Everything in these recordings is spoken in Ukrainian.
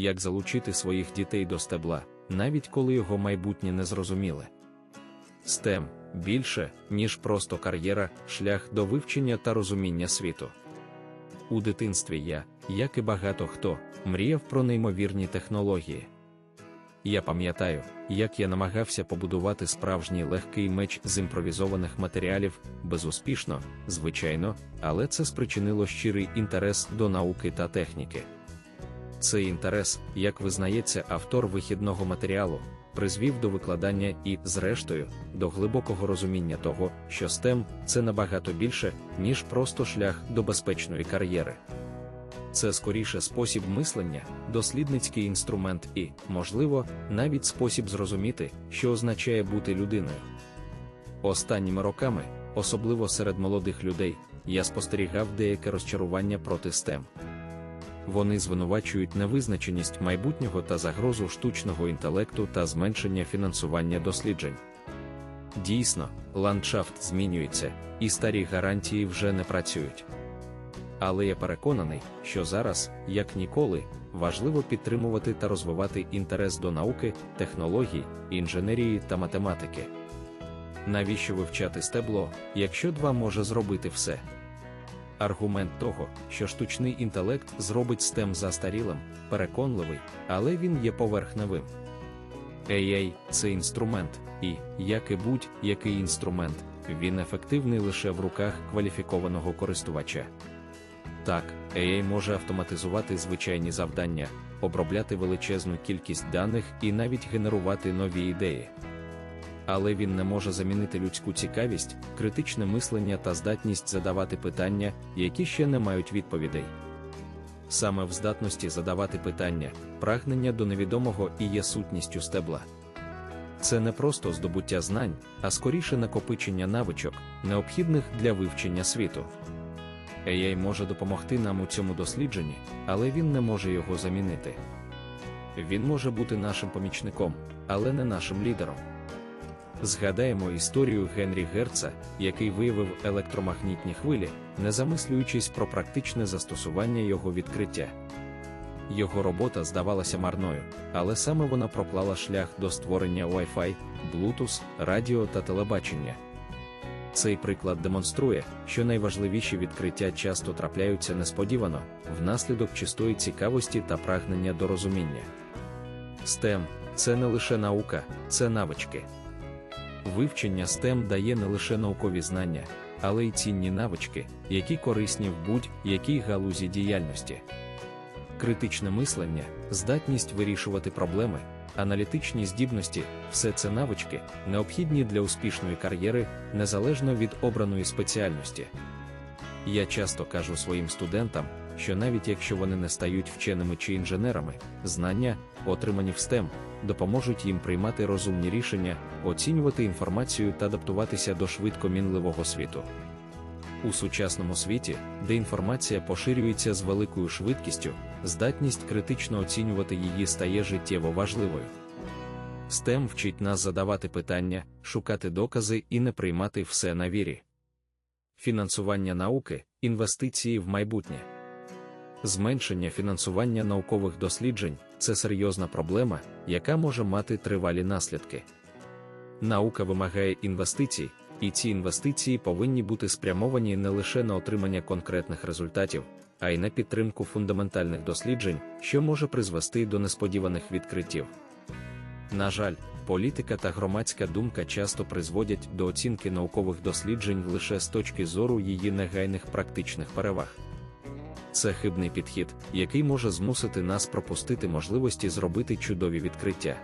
як залучити своїх дітей до стебла, навіть коли його майбутнє не зрозуміле. STEM більше, ніж просто кар'єра, шлях до вивчення та розуміння світу. У дитинстві я, як і багато хто, мріяв про неймовірні технології. Я пам'ятаю, як я намагався побудувати справжній легкий меч з імпровізованих матеріалів, безуспішно, звичайно, але це спричинило щирий інтерес до науки та техніки. Цей інтерес, як визнається автор вихідного матеріалу, призвів до викладання і, зрештою, до глибокого розуміння того, що STEM – це набагато більше, ніж просто шлях до безпечної кар'єри. Це скоріше спосіб мислення, дослідницький інструмент і, можливо, навіть спосіб зрозуміти, що означає бути людиною. Останніми роками, особливо серед молодих людей, я спостерігав деяке розчарування проти STEM. Вони звинувачують невизначеність майбутнього та загрозу штучного інтелекту та зменшення фінансування досліджень. Дійсно, ландшафт змінюється, і старі гарантії вже не працюють. Але я переконаний, що зараз, як ніколи, важливо підтримувати та розвивати інтерес до науки, технологій, інженерії та математики. Навіщо вивчати стебло, якщо два може зробити все? Аргумент того, що штучний інтелект зробить STEM застарілим, переконливий, але він є поверхневим. AI – це інструмент, і, як і будь-який інструмент, він ефективний лише в руках кваліфікованого користувача. Так, AI може автоматизувати звичайні завдання, обробляти величезну кількість даних і навіть генерувати нові ідеї. Але він не може замінити людську цікавість, критичне мислення та здатність задавати питання, які ще не мають відповідей. Саме в здатності задавати питання, прагнення до невідомого і є сутністю стебла. Це не просто здобуття знань, а скоріше накопичення навичок, необхідних для вивчення світу. AI може допомогти нам у цьому дослідженні, але він не може його замінити. Він може бути нашим помічником, але не нашим лідером. Згадаємо історію Генрі Герца, який виявив електромагнітні хвилі, не замислюючись про практичне застосування його відкриття. Його робота здавалася марною, але саме вона проклала шлях до створення Wi-Fi, Bluetooth, радіо та телебачення. Цей приклад демонструє, що найважливіші відкриття часто трапляються несподівано, внаслідок чистої цікавості та прагнення до розуміння. STEM – це не лише наука, це навички. Вивчення STEM дає не лише наукові знання, але й цінні навички, які корисні в будь-якій галузі діяльності. Критичне мислення, здатність вирішувати проблеми, аналітичні здібності все це навички, необхідні для успішної кар'єри, незалежно від обраної спеціальності. Я часто кажу своїм студентам, що навіть якщо вони не стають вченими чи інженерами, знання, отримані в STEM, допоможуть їм приймати розумні рішення, оцінювати інформацію та адаптуватися до швидко мінливого світу. У сучасному світі, де інформація поширюється з великою швидкістю, здатність критично оцінювати її стає життєво важливою. STEM вчить нас задавати питання, шукати докази і не приймати все на вірі. Фінансування науки, інвестиції в майбутнє. Зменшення фінансування наукових досліджень це серйозна проблема, яка може мати тривалі наслідки. Наука вимагає інвестицій, і ці інвестиції повинні бути спрямовані не лише на отримання конкретних результатів, а й на підтримку фундаментальних досліджень, що може призвести до несподіваних відкриттів. На жаль, політика та громадська думка часто призводять до оцінки наукових досліджень лише з точки зору її негайних практичних переваг. Це хибний підхід, який може змусити нас пропустити можливості зробити чудові відкриття.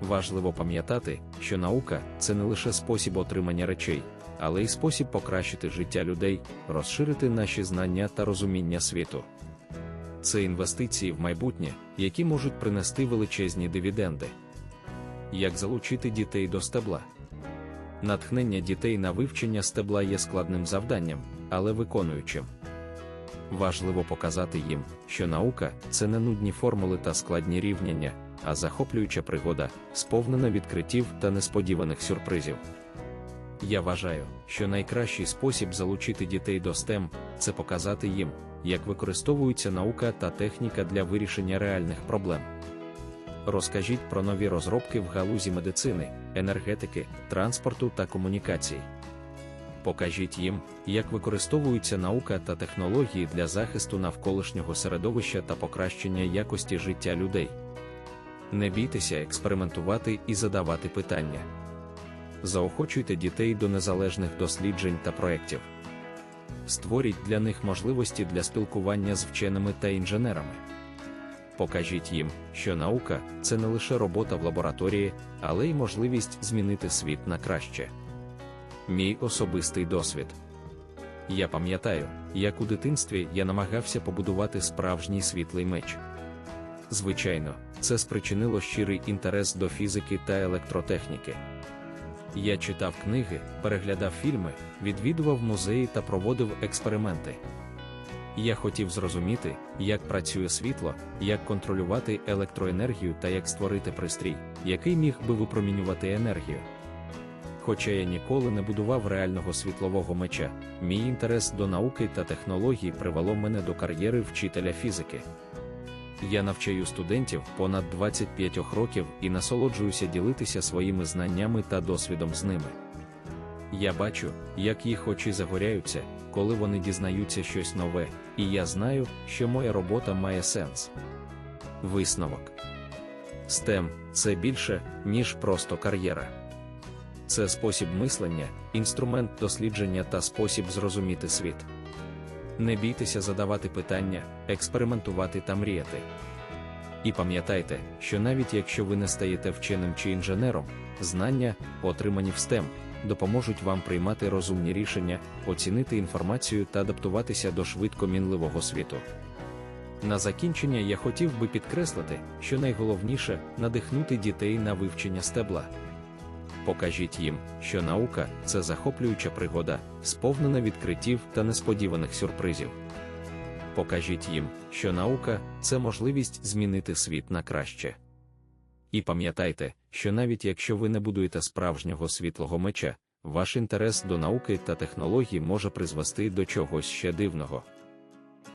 Важливо пам'ятати, що наука це не лише спосіб отримання речей, але й спосіб покращити життя людей, розширити наші знання та розуміння світу. Це інвестиції в майбутнє, які можуть принести величезні дивіденди. Як залучити дітей до стебла? Натхнення дітей на вивчення стебла є складним завданням, але виконуючим. Важливо показати їм, що наука це не нудні формули та складні рівняння, а захоплююча пригода, сповнена відкриттів та несподіваних сюрпризів. Я вважаю, що найкращий спосіб залучити дітей до STEM – це показати їм, як використовуються наука та техніка для вирішення реальних проблем. Розкажіть про нові розробки в галузі медицини, енергетики, транспорту та комунікацій. Покажіть їм, як використовуються наука та технології для захисту навколишнього середовища та покращення якості життя людей. Не бійтеся експериментувати і задавати питання. Заохочуйте дітей до незалежних досліджень та проєктів. Створіть для них можливості для спілкування з вченими та інженерами. Покажіть їм, що наука це не лише робота в лабораторії, але й можливість змінити світ на краще. Мій особистий досвід. Я пам'ятаю, як у дитинстві я намагався побудувати справжній світлий меч. Звичайно, це спричинило щирий інтерес до фізики та електротехніки. Я читав книги, переглядав фільми, відвідував музеї та проводив експерименти. Я хотів зрозуміти, як працює світло, як контролювати електроенергію та як створити пристрій, який міг би випромінювати енергію. Хоча я ніколи не будував реального світлового меча, мій інтерес до науки та технологій привело мене до кар'єри вчителя фізики. Я навчаю студентів понад 25 років і насолоджуюся ділитися своїми знаннями та досвідом з ними. Я бачу, як їх очі загоряються, коли вони дізнаються щось нове, і я знаю, що моя робота має сенс. Висновок STEM – це більше, ніж просто кар'єра. Це спосіб мислення, інструмент дослідження та спосіб зрозуміти світ. Не бійтеся задавати питання, експериментувати та мріяти. І пам'ятайте, що навіть якщо ви не стаєте вченим чи інженером, знання, отримані в STEM, допоможуть вам приймати розумні рішення, оцінити інформацію та адаптуватися до швидко мінливого світу. На закінчення я хотів би підкреслити, що найголовніше надихнути дітей на вивчення стебла. Покажіть їм, що наука це захоплююча пригода, сповнена відкриттів та несподіваних сюрпризів. Покажіть їм, що наука це можливість змінити світ на краще. І пам'ятайте, що навіть якщо ви не будуєте справжнього світлого меча, ваш інтерес до науки та технологій може призвести до чогось ще дивного.